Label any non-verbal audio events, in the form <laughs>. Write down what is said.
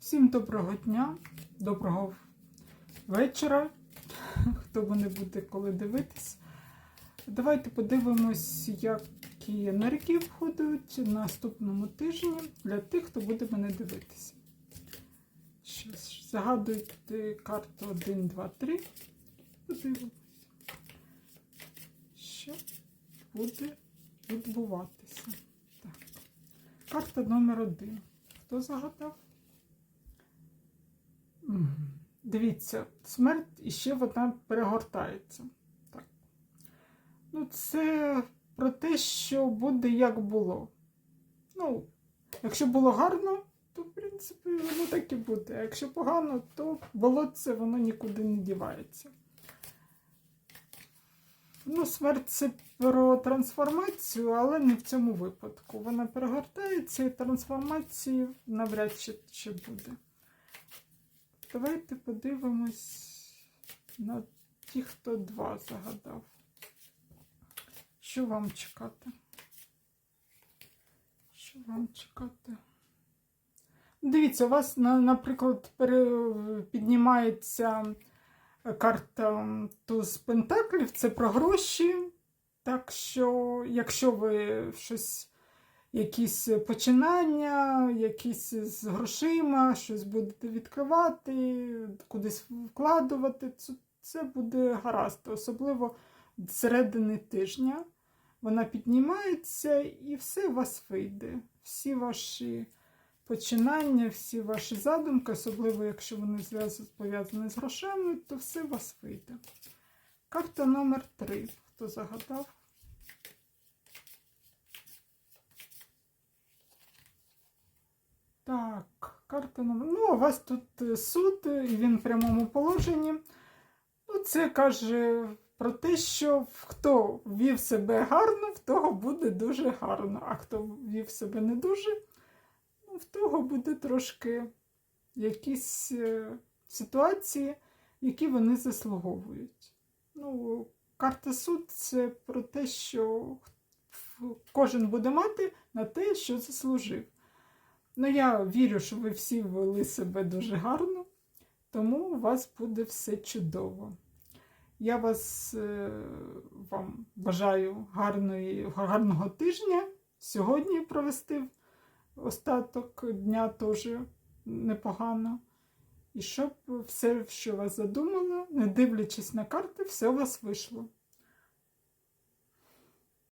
Всім доброго дня, доброго вечора, <laughs> хто мене буде коли дивитись. Давайте подивимось, які енергії входять на наступному тижні для тих, хто буде мене дивитися. Щас, загадуйте карту 1, 2, 3. Подивимось. Що буде відбуватися? Так. Карта номер один. Хто загадав? Дивіться, смерть іще вона перегортається. Так. Ну, це про те, що буде як було. Ну, якщо було гарно, то, в принципі, воно так і буде. А якщо погано, то болотце воно нікуди не дівається. Ну, смерть це про трансформацію, але не в цьому випадку. Вона перегортається і трансформації навряд чи, чи буде. Давайте подивимось на ті, хто два загадав. Що вам чекати? Що вам чекати? Дивіться, у вас, наприклад, піднімається карта Туз Пентаклів, це про гроші. Так що, якщо ви щось, якісь починання, якісь з грошима, щось будете відкривати, кудись вкладувати, це, буде гаразд. Особливо з середини тижня вона піднімається і все у вас вийде. Всі ваші починання, всі ваші задумки, особливо якщо вони пов'язані з грошами, то все у вас вийде. Карта номер 3. Хто загадав? Номер. Ну, у вас тут е, суд, е, і він в прямому положенні. Ну, це каже про те, що хто вів себе гарно, в того буде дуже гарно. А хто вів себе не дуже, ну, в того буде трошки якісь е, ситуації, які вони заслуговують. Ну, карта суд це про те, що кожен буде мати на те, що заслужив. Ну, я вірю, що ви всі вели себе дуже гарно, тому у вас буде все чудово. Я вас е, вам бажаю гарної, гарного тижня. Сьогодні провести остаток дня теж непогано. І щоб все, що вас задумало, не дивлячись на карти, все у вас вийшло.